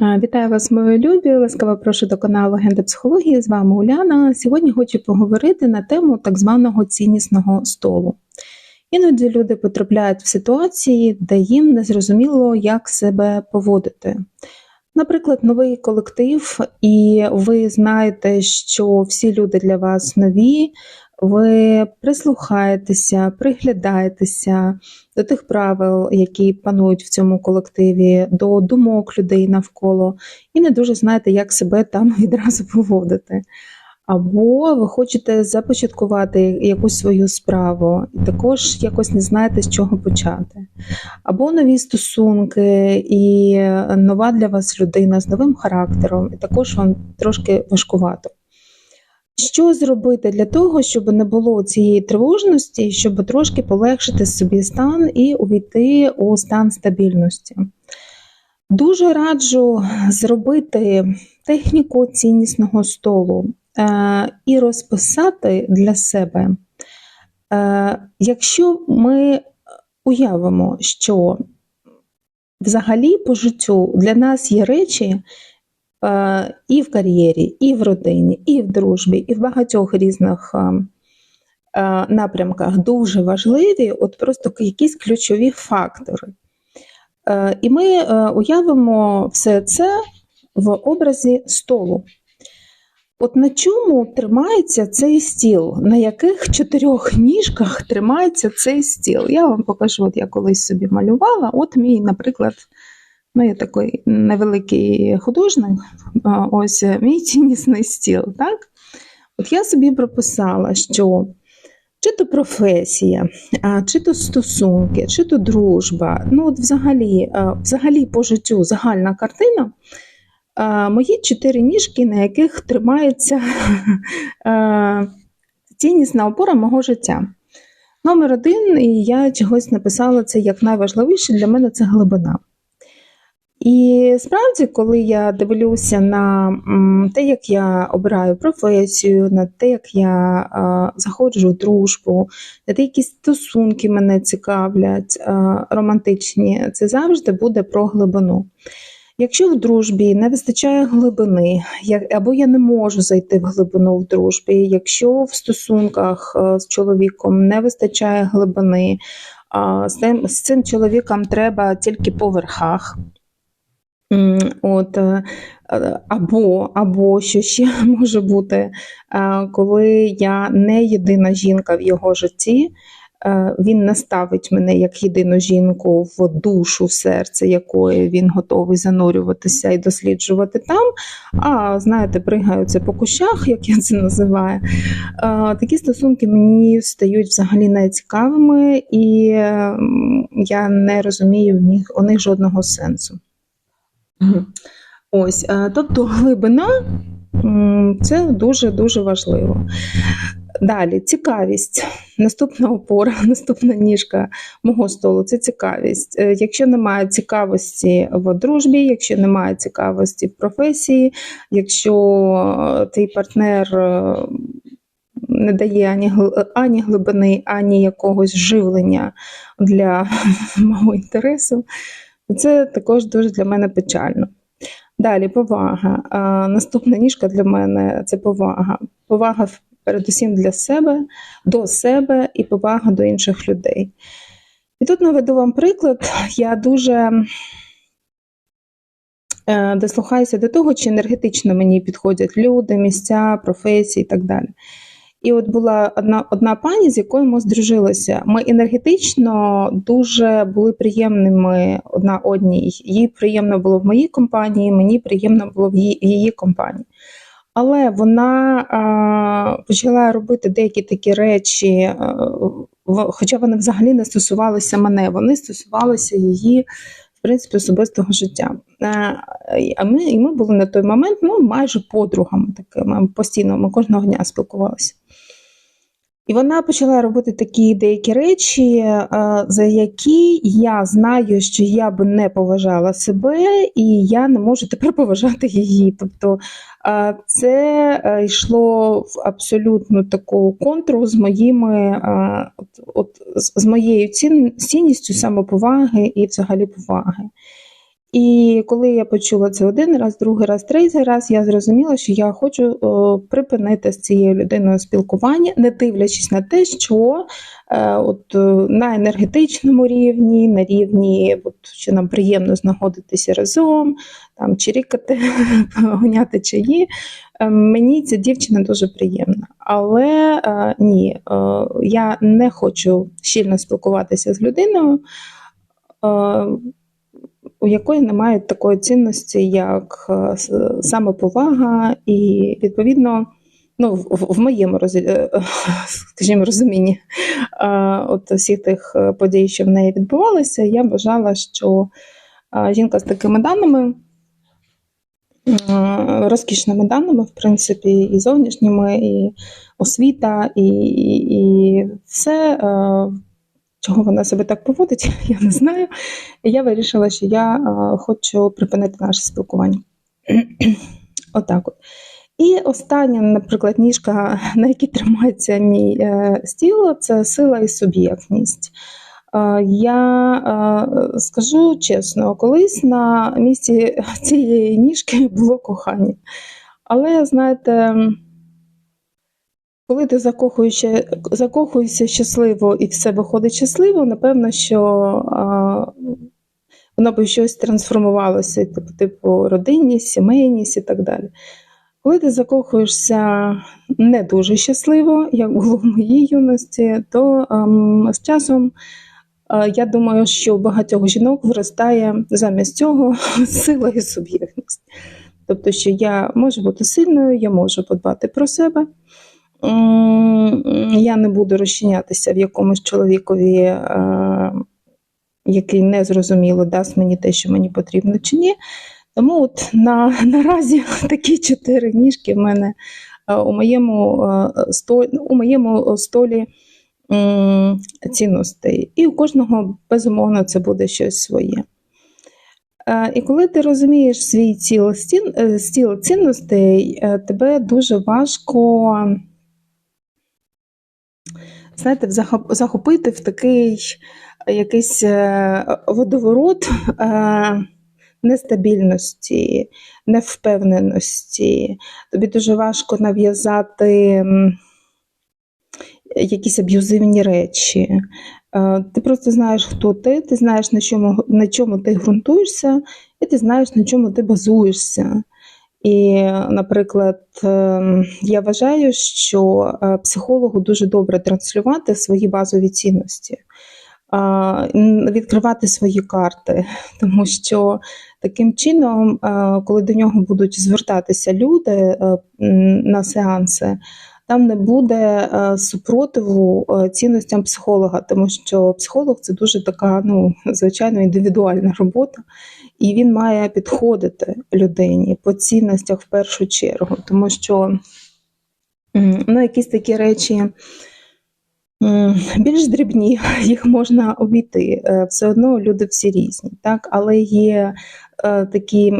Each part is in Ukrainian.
Вітаю вас, мої любі! Ласкаво прошу до каналу Агенда психології. З вами Уляна. Сьогодні хочу поговорити на тему так званого ціннісного столу. Іноді люди потрапляють в ситуації, де їм не зрозуміло, як себе поводити. Наприклад, новий колектив, і ви знаєте, що всі люди для вас нові, ви прислухаєтеся, приглядаєтеся до тих правил, які панують в цьому колективі, до думок людей навколо, і не дуже знаєте, як себе там відразу поводити. Або ви хочете започаткувати якусь свою справу, і також якось не знаєте, з чого почати. Або нові стосунки, і нова для вас людина з новим характером, і також вам трошки важкувато. Що зробити для того, щоб не було цієї тривожності, щоб трошки полегшити собі стан і увійти у стан стабільності? Дуже раджу зробити техніку ціннісного столу е, і розписати для себе. Е, якщо ми уявимо, що взагалі по життю для нас є речі, і в кар'єрі, і в родині, і в дружбі, і в багатьох різних е, е, напрямках дуже важливі, от просто якісь ключові фактори. І ми уявимо все це в образі столу. От на чому тримається цей стіл? На яких чотирьох ніжках тримається цей стіл? Я вам покажу, от я колись собі малювала. От мій, наприклад, Ну, я такий невеликий художник, ось мій ціннісний стіл. так? От я собі прописала, що чи то професія, чи то стосунки, чи то дружба, ну от взагалі, взагалі по життю загальна картина. Мої чотири ніжки, на яких тримається ціннісна опора мого життя. Номер один, і я чогось написала це як найважливіше для мене це глибина. І справді, коли я дивлюся на те, як я обираю професію, на те, як я заходжу в дружбу, на те, які стосунки мене цікавлять, романтичні, це завжди буде про глибину. Якщо в дружбі не вистачає глибини, або я не можу зайти в глибину в дружбі, якщо в стосунках з чоловіком не вистачає глибини, з цим чоловіком треба тільки по верхах. От, е, Або або що ще може бути, е, коли я не єдина жінка в його житті, е, він не ставить мене як єдину жінку в душу, серце якої він готовий занурюватися і досліджувати там. А знаєте, пригаються по кущах, як я це називаю. Такі стосунки мені стають взагалі нецікавими, і я не розумію в них, у них жодного сенсу. Ось, е, тобто глибина це дуже-дуже важливо. Далі, цікавість. Наступна опора, наступна ніжка мого столу це цікавість. Е, якщо немає цікавості в дружбі, якщо немає цікавості в професії, якщо твій партнер е, не дає ані ані глибини, ані якогось живлення для мого інтересу, це також дуже для мене печально. Далі повага. Наступна ніжка для мене це повага. Повага передусім для себе, до себе і повага до інших людей. І тут наведу вам приклад, я дуже е, дослухаюся до того, чи енергетично мені підходять люди, місця, професії і так далі. І от була одна одна пані, з якою ми здружилися. Ми енергетично дуже були приємними одна одній. Їй приємно було в моїй компанії, мені приємно було в її, в її компанії. Але вона а, почала робити деякі такі речі, а, в, хоча вони взагалі не стосувалися мене, вони стосувалися її. В принципі, особистого життя. А ми і ми були на той момент ну, майже подругами такими постійно, ми кожного дня спілкувалися. І вона почала робити такі деякі речі, е, за які я знаю, що я би не поважала себе, і я не можу тепер поважати її. Тобто е, це е, йшло в абсолютно таку контру з моїми, от, от, з моєю цінністю самоповаги і взагалі поваги. І коли я почула це один раз, другий раз, третій раз, я зрозуміла, що я хочу припинити з цією людиною спілкування, не дивлячись на те, що е, от, е, на енергетичному рівні, на рівні, от, що нам приємно знаходитися разом, там чирікати, гоняти чаї. Е, Мені ця дівчина дуже приємна. Але ні, я не хочу щільно спілкуватися з людиною. Е, у якої немає такої цінності, як е, самоповага, і відповідно, ну, в, в- моєму розі- е, скажімо, розумінні е, от всіх тих е, подій, що в неї відбувалися, я вважала, що е, жінка з такими даними, е, розкішними даними, в принципі, і зовнішніми, і освіта, і, і, і все. Чого вона себе так поводить, я не знаю. І я вирішила, що я е, хочу припинити наше спілкування. Отак от. І остання, наприклад, ніжка, на якій тримається мій е, стіл, це сила і суб'єктність. Е, я скажу чесно, колись на місці цієї ніжки було кохання. Але, знаєте, коли ти закохуєшся, закохуєшся щасливо і все виходить щасливо, напевно, що а, воно б щось трансформувалося, типу, типу родинність, сімейність і так далі. Коли ти закохуєшся не дуже щасливо, як було в моїй юності, то ем, з часом е, я думаю, що у багатьох жінок виростає замість цього сила і суб'єктність. Тобто, що я можу бути сильною, я можу подбати про себе. Я не буду розчинятися в якомусь чоловікові, е, який незрозуміло дасть мені те, що мені потрібно чи ні. Тому от на, наразі такі чотири ніжки в мене е, у моєму, е, у моєму столі цінностей. І у кожного, безумовно, це буде щось своє. І коли ти розумієш свій стіл цінностей, тебе дуже важко знаєте, захопити в такий якийсь е, водоворот е, нестабільності, невпевненості. Тобі дуже важко нав'язати якісь аб'юзивні речі. Е, Ти просто знаєш, хто ти, ти знаєш, на чому, на чому ти ґрунтуєшся, і ти знаєш, на чому ти базуєшся. І, наприклад, ем, я вважаю, що е, психологу дуже добре транслювати свої базові цінності, відкривати свої карти, тому що таким чином, е, коли до нього будуть звертатися люди е, на сеанси, там не буде е, супротиву е, цінностям психолога, тому що психолог це дуже така, ну, звичайно, індивідуальна робота, і він має підходити людині по цінностях в першу чергу, тому що ну, якісь такі речі більш дрібні, їх можна обійти. Е, Все одно люди всі різні, так? але є такі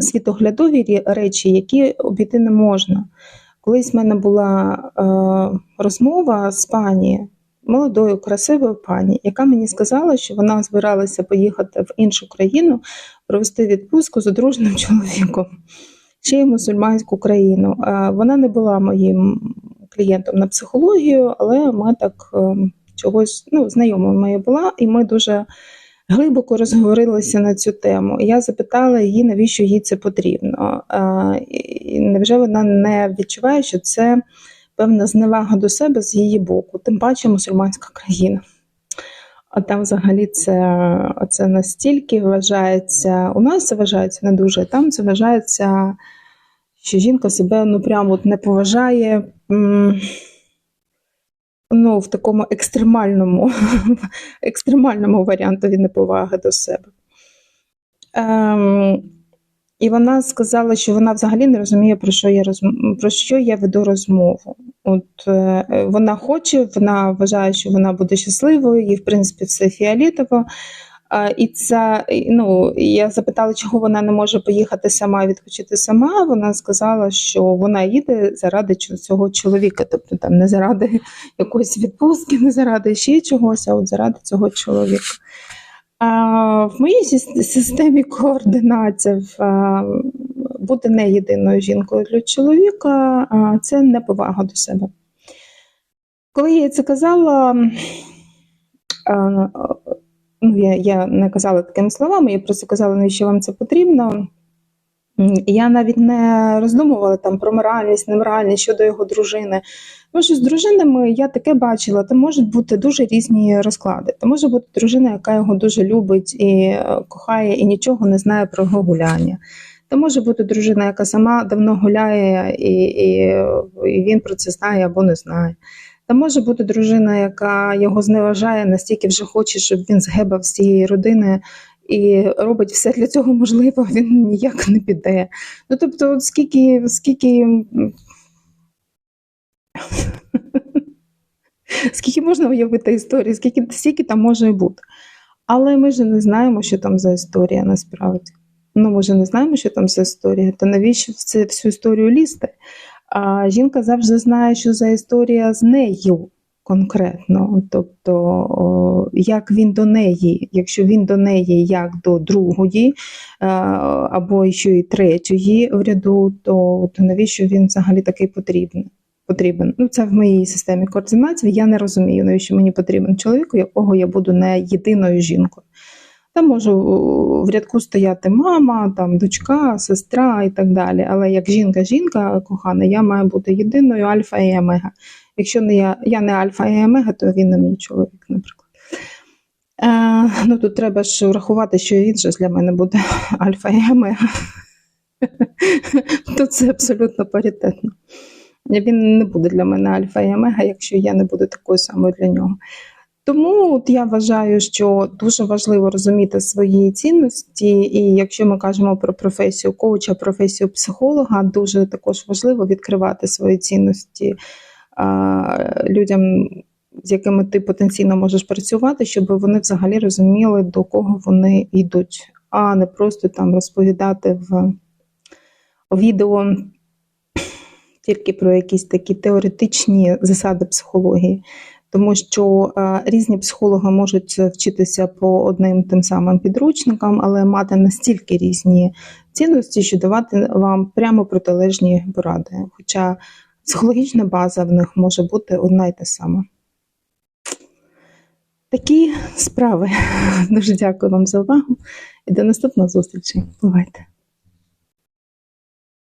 світоглядові речі, які обійти не можна. Колись в мене була е, розмова з пані, молодою, красивою пані, яка мені сказала, що вона збиралася поїхати в іншу країну, провести відпустку з одруженим чоловіком, ще й мусульманську країну. Е, Вона не була моїм клієнтом на психологію, але ми так е, чогось ну, моя була, і ми дуже глибоко розговорилися на цю тему. Я запитала її, навіщо їй це потрібно. Невже вона не відчуває, що це певна зневага до себе з її боку, тим паче мусульманська країна. А там взагалі це, це настільки вважається, у нас це вважається не дуже, там це вважається, що жінка себе ну прямо от не поважає. Ну, в такому екстремальному, екстремальному варіантові неповаги до себе. Ем, і вона сказала, що вона взагалі не розуміє, про що я розм... про що я веду розмову. От е, вона хоче, вона вважає, що вона буде щасливою, їй, в принципі, все фіолітово. І це, ну, я запитала, чого вона не може поїхати сама, відпочити сама. Вона сказала, що вона їде заради цього чоловіка, тобто там не заради якоїсь відпустки, не заради ще чогось, а от заради цього чоловіка. В моїй системі координатів бути не єдиною жінкою для чоловіка це неповага до себе. Коли я це казала, ну, я, я не казала такими словами, я просто казала, навіщо вам це потрібно. Я навіть не роздумувала там про моральність, неморальність щодо його дружини. Тому що з дружинами я таке бачила, там можуть бути дуже різні розклади. Там може бути дружина, яка його дуже любить і е, кохає, і нічого не знає про його гуляння. Там може бути дружина, яка сама давно гуляє, і, і, і він про це знає або не знає. Там може бути дружина, яка його зневажає, настільки вже хоче, щоб він згебав з цієї родини і робить все для цього можливе, а він ніяк не піде. Ну тобто, скільки, скільки, скільки можна уявити історії, скільки, скільки там може бути. Але ми ж не знаємо, що там за історія насправді. Ну, ми ж не знаємо, що там за історія, то навіщо це всю історію лізти? А жінка завжди знає, що за історія з нею конкретно. Тобто, як він до неї, якщо він до неї як до другої, або ще й третьої в ряду, то, то навіщо він взагалі такий потрібен? Потрібен. Ну, це в моїй системі координації. Я не розумію, навіщо мені потрібен чоловік, у якого я буду не єдиною жінкою. Там може в рядку стояти мама, там дочка, сестра і так далі. Але як жінка-жінка кохана, я маю бути єдиною альфа і омега. Якщо не я, я не альфа і омега, то він не мій чоловік, наприклад. Е, ну тут треба ж врахувати, що він же для мене буде альфа і омега. то це абсолютно паритетно. Він не буде для мене альфа і омега, якщо я не буду такою самою для нього. Тому от я вважаю, що дуже важливо розуміти свої цінності, і якщо ми кажемо про професію коуча, професію психолога, дуже також важливо відкривати свої цінності а, людям, з якими ти потенційно можеш працювати, щоб вони взагалі розуміли, до кого вони йдуть, а не просто там розповідати в відео тільки про якісь такі теоретичні засади психології тому що е, різні психологи можуть вчитися по одним тим самим підручникам, але мати настільки різні цінності, що давати вам прямо протилежні поради. Хоча психологічна база в них може бути одна й та сама. Такі справи. Дуже дякую вам за увагу і до наступних зустрічей. Бувайте!